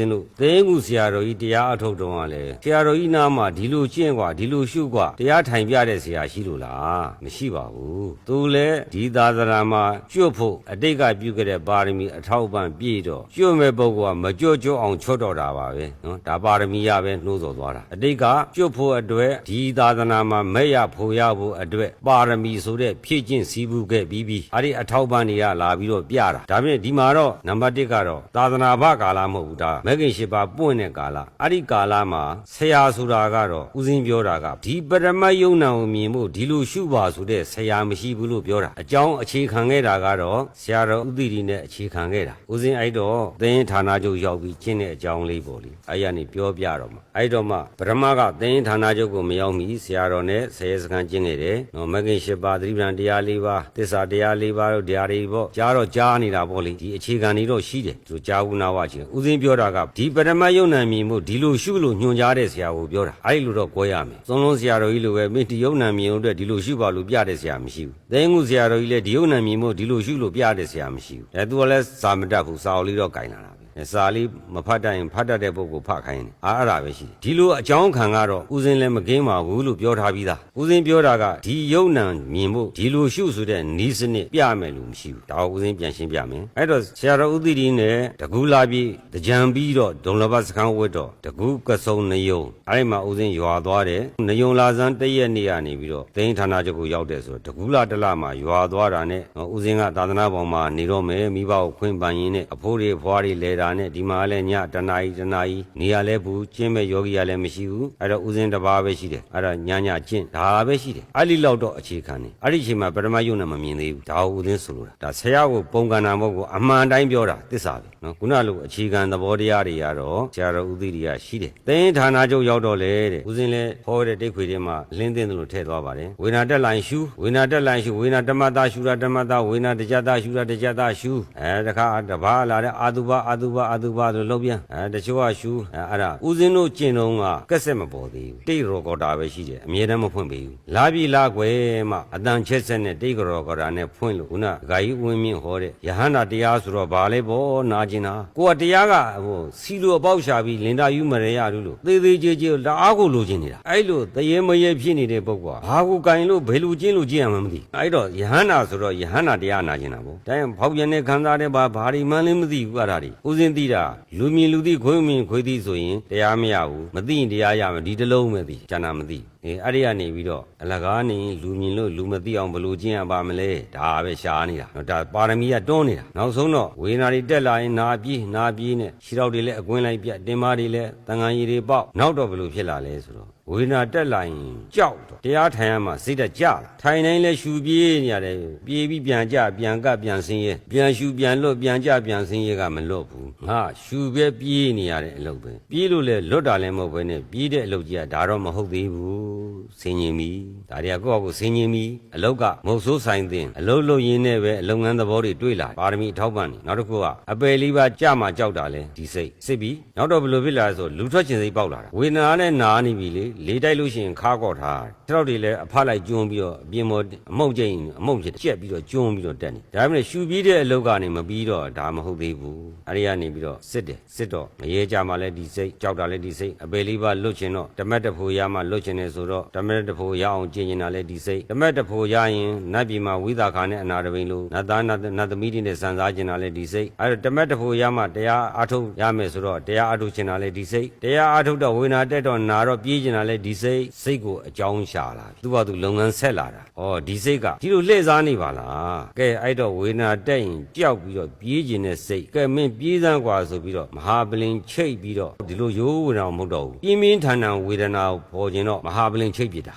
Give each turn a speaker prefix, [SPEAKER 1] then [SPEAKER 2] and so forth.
[SPEAKER 1] သင်တို့သိန်းကူဆရာတော်ကြီးတရားအထုတ်တော်ကလည်းဆရာတော်ကြီးနားမှာဒီလိုကျင့်กว่าဒီလိုရှုกว่าတရားထိုင်ပြတဲ့ဆရာရှိလို့လားမရှိပါဘူးသူလည်းဒီသာသနာမှာကျွတ်ဖို့အတိတ်ကပြုခဲ့တဲ့ပါရမီအထောက်ပံ့ပြည့်တော့ကျွတ်မဲ့ပုဂ္ဂိုလ်ကမကျွတ်ကျွတ်အောင်ချွတ်တော်တာပါပဲနော်ဒါပါရမီရပဲနှိုးဆော်သွားတာအတိတ်ကကျွတ်ဖို့အတွက်ဒီသာသနာမှာမဲ့ရဖို့ရဖို့အတွက်ပါရမီဆိုတဲ့ဖြည့်ကျင့်စည်းမှုခဲ့ပြီးပြီးအဲ့ဒီအထောက်ပံ့တွေကလာပြီးတော့ပြတာဒါပြင်ဒီမှာတော့နံပါတ်1ကတော့သာသနာ့ဘကာလမဟုတ်ဘူးဒါ မဂ္ဂင်ရှိပါပွင့်တဲ့ကာလအဲ့ဒီကာလမှာဆရာဆိုတာကတော့ဦးစင်းပြောတာကဒီပရမတ်ယုံနာကိုမြင်ဖို့ဒီလိုရှုပါဆိုတဲ့ဆရာမရှိဘူးလို့ပြောတာအကြောင်းအခြေခံခဲ့တာကတော့ဆရာတော်ဥသိရီနဲ့အခြေခံခဲ့တာဦးစင်းအဲ့တော့သင်ဌာနချုပ်ရောက်ပြီးကျင့်တဲ့အကြောင်းလေးပေါ့လေအဲ့ရနေပြောပြတော့မှာအဲ့တော့မှပရမတ်ကသင်ဌာနချုပ်ကိုမရောက်မီဆရာတော်နဲ့ဆရာစခန်းကျင့်ခဲ့တယ်နော်မဂ္ဂင်ရှိပါသတိပ္ပံတရား၄ပါးသစ္စာတရား၄ပါးတို့တရားတွေပေါ့ကြားတော့ကြားနေတာပေါ့လေဒီအခြေခံတွေတော့ရှိတယ်သူကြားဘူးနာဝချင်းဦးစင်းပြောတာကဒီပရမတ်ယုံနာမြင်မှုဒီလိုရှုလို့ညွှန်ကြားတဲ့ဆရာကိုပြောတာအဲ့လိုတော့ကြွဲရမယ်သုံးလုံးဆရာတော်ကြီးလိုပဲမင်းဒီယုံနာမြင်လို့ဒီလိုရှုပါလို့ပြတဲ့ဆရာမရှိဘူးသင်္ကုဆရာတော်ကြီးလည်းဒီယုံနာမြင်မှုဒီလိုရှုလို့ပြတဲ့ဆရာမရှိဘူးအဲသူကလည်းစာမတတ်ဘူးစာအုပ်လေးတော့ကင်လာတာပဲအဲ စာလေးမဖတ်တတ်ရင်ဖတ်တတ်တဲ့ပုဂ္ဂိုလ်ဖတ်ခိုင်းတယ်အားအဲ့ဒါပဲရှိတယ်ဒီလိုအကြောင်းခံကတော့ဦးစင်းလည်းမကင်းပါဘူးလို့ပြောထားပြီးသားဦးစင်းပြောတာကဒီယုံနာမြင်ဖို့ဒီလိုရှုဆိုတဲ့နီးစနစ်ပြမယ်လို့မရှိဘူးဒါကိုဦးစင်းပြန်ရှင်းပြမယ်အဲ့တော့ဆရာတော်ဦးသီရီနဲ့တကူလာပြီးတကြံပြီးတော့ဒုံလဘစခန်းဝတ်တော့တကူကစုံနယုံအဲ့ဒီမှာဦးစင်းရွာသွားတယ်နယုံလာစမ်းတရက်နေရနေပြီးတော့သိန်းဌာနချုပ်ကိုရောက်တယ်ဆိုတော့တကူလာတလမှာရွာသွားတာနဲ့ဦးစင်းကသာသနာပေါ်မှာနေတော့မယ်မိဘကိုခွင့်ပန်ရင်းနဲ့အဖိုးတွေဖွားတွေလဲတာနဲ့ဒီမှာလည်းညတနာရီတနာရီနေရလဲဘူးကျင်းမဲ့ယောဂီကလည်းမရှိဘူးအဲ့တော့ဦးစင်းတစ်ပါးပဲရှိတယ်အဲ့တော့ညညကျင့်ဒါပဲရှိတယ်အဲ့ဒီလောက်တော့အခြေခံနေအဲ့ဒီအချိန်မှာပရမယုံနဲ့မမြင်သေးဘူးဒါကိုဦးစင်းဆိုလိုတာဒါဆရာကိုပုံကဏ္ဍမဟုတ်ဘူးအမှန်တိုင်းပြောတာသစ္စာပဲနော်ခုနလိုအခြေခံသဘောတရားတွေကတော့ဆရာတော်ဦးသီရိယရှိတယ်သင်ဌာနချုပ်ရောက်တော့လေတဲ့ဦးစင်းလဲဟောတဲ့တိတ်ခွေထဲမှာလင်းသိန်းတယ်လို့ထည့်သွားပါတယ်ဝေနာတက်လိုင်ရှူဝေနာတက်လိုင်ရှူဝေနာဓမ္မတာရှူတာဓမ္မတာဝေနာတကြတာရှူတာတကြတာရှူအဲတခါတပါးလာတဲ့အာတုဘအာတုဘအာတုဘဆိုလောက်ပြန်အဲတချို့ကရှူအဲအဲ့ဒါဦးစင်းတို့ကျင့်တော့ကကက်ဆက်မပေါ်သေးဘူးတိတ်ရောကောတာပဲရှိတယ်အမြဲတမ်းမဖွင့်ပေးဘူးလာပြီလာကွယ်မှအတန်ချက်ဆက်နဲ့တိတ်ရောကောတာနဲ့ဖွင့်လို့ခုနဂါကြီးဝင်းမြင့်ဟောတဲ့ယဟန္တာတရားဆိုတော့ဘာလဲဘောနာကျင်တာကိုကတရားကဟိုစီလိုအပေါက်ရှာပြီးလင်တာယူမရရဘူးလို့သေးသေးချေချေတအားကိုလိုချင်နေတာအဲ့လိုတရေမရေဖြစ်နေတဲ့ပုဂ္ဂိုလ်ကဘာကိုကင်လို့ဘယ်လိုကျင့်လို့ကျင့်ရမှမသိအဲ့တော့ယဟန္တာဆိုတော့ယဟန္တာတရားနာကျင်တာပေါ့ဒါရင်ဖောက်ပြန်တဲ့ခံစားတဲ့ဘာဘာဒီမှန်းလည်းမသိဘူးအဲ့ဒါတွေဦးစင်းသိတာလူမြင်လူသိခွေးမြင်ခွေးသိဆိုရင်တရားမရဘူးမသိရင်တရားရမယ်ဒီတစ်လုံးပဲသိကျန်တာမသိ အေးအဲ့ဒီကနေပြီးတော့အလကားနေလူမြင်လို့လူမသိအောင်ဘယ်လိုကျင့်ရပါမလဲဒါပဲရှားနေတာနော်ဒါပါရမီကတွန်းနေတာနောက်ဆုံးတော့ဝေနာတွေတက်လာရင်နာပြေးနာပြေးနဲ့ခြေထောက်တွေလည်းအကွင်းလိုက်ပြတ်တင်မာတွေလည်းတန်ငန်းရည်တွေပေါက်နောက်တော့ဘယ်လိုဖြစ်လာလဲဆိုတော့ဝေနာတက်လာရင်ကြောက်တော့တရားထိုင်ရမှာစိတ်တက်ကြလာထိုင်တိုင်းလဲရှူပြေးနေရတယ်ပြေးပြီးပြန်ကြပြန်ကပ်ပြန်ဆင်းရဲပြန်ရှူပြန်လွတ်ပြန်ကြပြန်ဆင်းရဲကမလွတ်ဘူးငါရှူပဲပြေးနေရတဲ့အလုပ်ပဲပြေးလို့လဲလွတ်တာလည်းမဟုတ်ဘဲနဲ့ပြေးတဲ့အလုပ်ကြီးကဒါတော့မဟုတ်သေးဘူးဆင်ញင်ပြီဒါတွေကကိုယ့်အကိုဆင်ញင်ပြီအလုပ်ကမဟုတ်ဆိုးဆိုင်တင်အလုပ်လုပ်ရင်းနဲ့ပဲအလုပ်ငန်းသဘောတွေတွေ့လာပါရမီအထောက်ပံ့နေနောက်တစ်ခုကအပယ်လေးပါကြမှာကြောက်တာလဲဒီစိတ်စစ်ပြီနောက်တော့ဘယ်လိုဖြစ်လာလဲဆိုလူထွက်ခြင်းစိတ်ပေါက်လာတာဝေဒနာနဲ့နာနေပြီလေလေးတိုက်လို့ရှိရင်ခါကော့ထားခြေထောက်တွေလည်းအဖလိုက်ကျွန်းပြီးတော့အပြင်ပေါ်အမုတ်ကျိန်အမုတ်ဖြစ်ကြက်ပြီးတော့ကျွန်းပြီးတော့တက်နေဒါပေမဲ့ရှူပြီးတဲ့အလုပ်ကနေမပြီးတော့ဒါမဟုတ်သေးဘူးအဲဒီကနေပြီးတော့စစ်တယ်စစ်တော့မရေကြမှာလဲဒီစိတ်ကြောက်တာလဲဒီစိတ်အပယ်လေးပါလွတ်ချင်တော့ဓမ္မတဖို့ရမှလွတ်ချင်တယ်ဆိုတော့ဓမ္မတဖို့ရအောင်ကျင့်နေတာလဲဒီစိတ်ဓမ္မတဖို့ရရင်နတ်ပြည်မှာဝိသခာနဲ့အနာတပိန်လို့နတ်သားနတ်နတ်သမီးတွေနဲ့စံစားကျင်တာလဲဒီစိတ်အဲဓမ္မတဖို့ရမှတရားအားထုတ်ရမယ်ဆိုတော့တရားအားထုတ်ချင်တာလဲဒီစိတ်တရားအားထုတ်တော့ဝေနာတက်တော့နာတော့ပြေးကျင်တာလဲဒီစိတ်စိတ်ကိုအကြောင်းရှာလာပြီသူကသူလုပ်ငန်းဆက်လာတာဩဒီစိတ်ကဒီလိုလှည့်စားနေပါလားကဲအဲ့တော့ဝေနာတက်ရင်ကြောက်ပြီးတော့ပြေးကျင်တဲ့စိတ်ကဲမင်းပြေးစမ်းกว่าဆိုပြီးတော့မဟာပလင်ချိတ်ပြီးတော့ဒီလိုရိုးဝေနာမဟုတ်တော့ဘူးပြင်းပြင်းထန်ထန်ဝေဒနာကိုပေါ်ကျင်တော့မ ဟာပလင်ချိတ်ပြစ်တာ